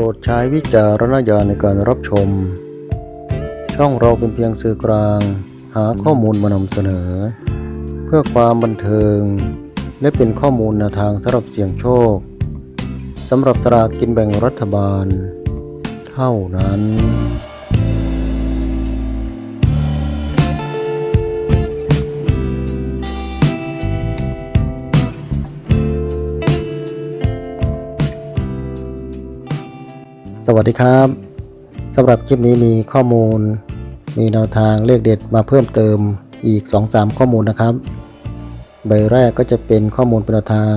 รดใช้วิจารณญาณในการรับชม ช่องเราเป็นเพียงสื่อกลาง หาข้อมูลมานำเสนอ เพื่อความบันเทิง และเป็นข้อมูลแนวทางสำหรับเสี่ยงโชคสำหรับสลากกินแบ่งรัฐบาล เท่านั้น สวัสดีครับสำหรับคลิปนี้มีข้อมูล มีแนวทางเลขเด็ดมาเพิ่มเติมอีก 2-3 ข้อมูลนะครับ ใบแรกก็จะเป็นข้อมูลเป็นแนวทาง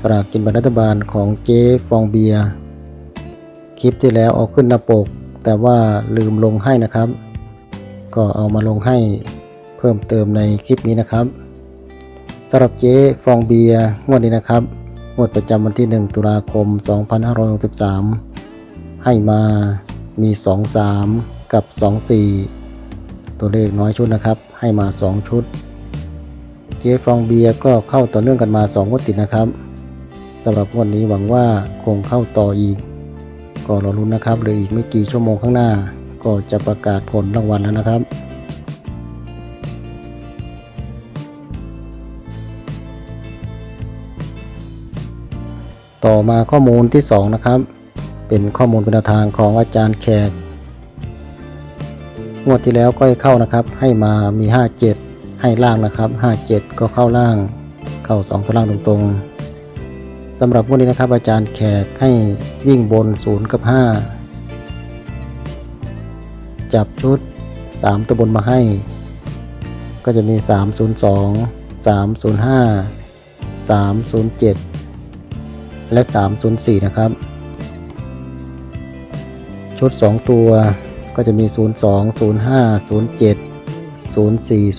สลากกินแบ่งรัฐบาลของเจ๊ฟองเบียคลิปที่แล้วเอาขึ้นหน้าปก แต่ว่าลืมลงให้นะครับ ก็เอามาลงให้เพิ่มเติมในคลิปนี้นะครับสำหรับเจ๊ฟองเบียงวดนี้นะครับงวดประจำวันที่ 1 ตุลาคม 2563 ให้มามี 2 3 กับ 2 4 ตัวเลขน้อยชุดนะครับ ให้มา 2 ชุด เจ๊ฟองเบียร์ก็เข้าต่อเนื่องกันมา 2 งวดติดนะครับสำหรับวันนี้หวังว่าคงเข้าต่ออีก ก็รอรุ้นนะครับเหลืออีกไม่กี่ชั่วโมงข้างหน้า ก็จะประกาศผลรางวัลแล้วนะครับต่อมาข้อมูลที่ 2 นะครับ เป็นข้อมูลเป็นทางของอาจารย์แขก งวดที่แล้วก็ให้เข้านะครับ ให้มามี 57 ให้ล่างนะครับ 57 ก็เข้าล่าง เข้า2ตัวล่างตรงๆสำหรับงวดนี้นะครับอาจารย์แขกให้วิ่งบน 0 กับ 5 จับชุด 3 ตัวบนมาให้ ก็จะมี 302 305 307 และ 304 นะครับ ชุด 2 ตัวก็จะมี 02 05 07 04 03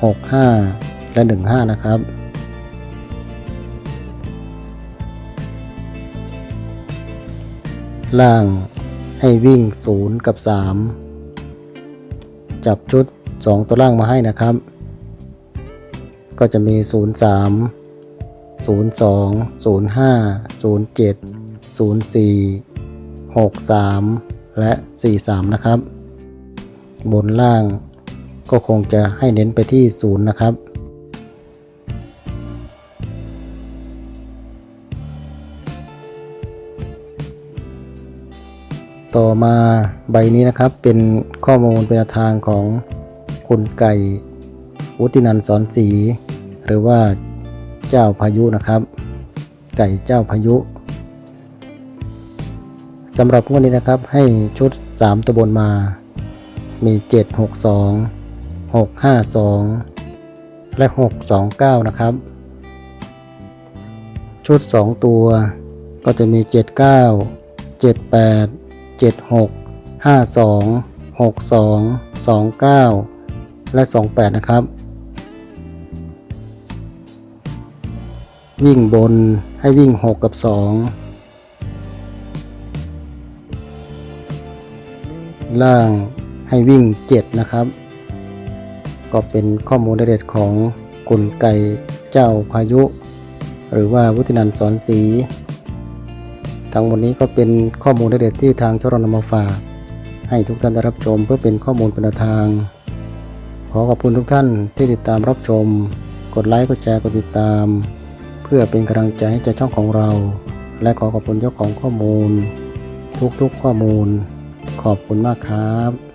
65 และ 15 นะครับ ล่างให้วิ่ง 0 กับ 3 จับชุด 2 ตัวล่างมาให้นะครับ ก็จะมี 03 02 05 07 04 63 และ 43 นะครับ บนล่างก็คงจะให้เน้นไปที่ 0 นะครับ ต่อมาใบนี้นะครับเป็นข้อมูลเป็นทางของคุณไก่วุฒินันสอนศรีหรือว่าเจ้าพายุนะครับ ไก่เจ้าพายุ สำหรับงวดนี้นะครับให้ชุด 3 ตัวบนมา มี 7 6 2 6 5 2 และ 6 2 9 นะครับ ชุด 2 ตัวก็จะมี 7 9 7 8 7 6 5 2 6 2 2 9 และ 28 นะครับ วิ่งบนให้วิ่ง 6 กับ 2 ล่างให้วิ่ง 7 นะครับ ก็เป็นข้อมูลเด็ดๆของกุลไก่เจ้าพายุ หรือว่าวุฒินันท์สอนศรีทั้งหมดนี้ก็เป็นข้อมูลเด็ดๆที่ทางช่องเรานมาฝาก ให้ทุกท่านได้รับชมเพื่อเป็นข้อมูลเป็นแนวทาง ขอขอบคุณทุกท่านที่ติดตามรับชม กดไลค์กดแชร์กดติดตาม เพื่อเป็นกำลังใจให้กับช่องของเรา และขอขอบคุณเจ้าของข้อมูล ทุกๆข้อมูล ขอบคุณมากครับ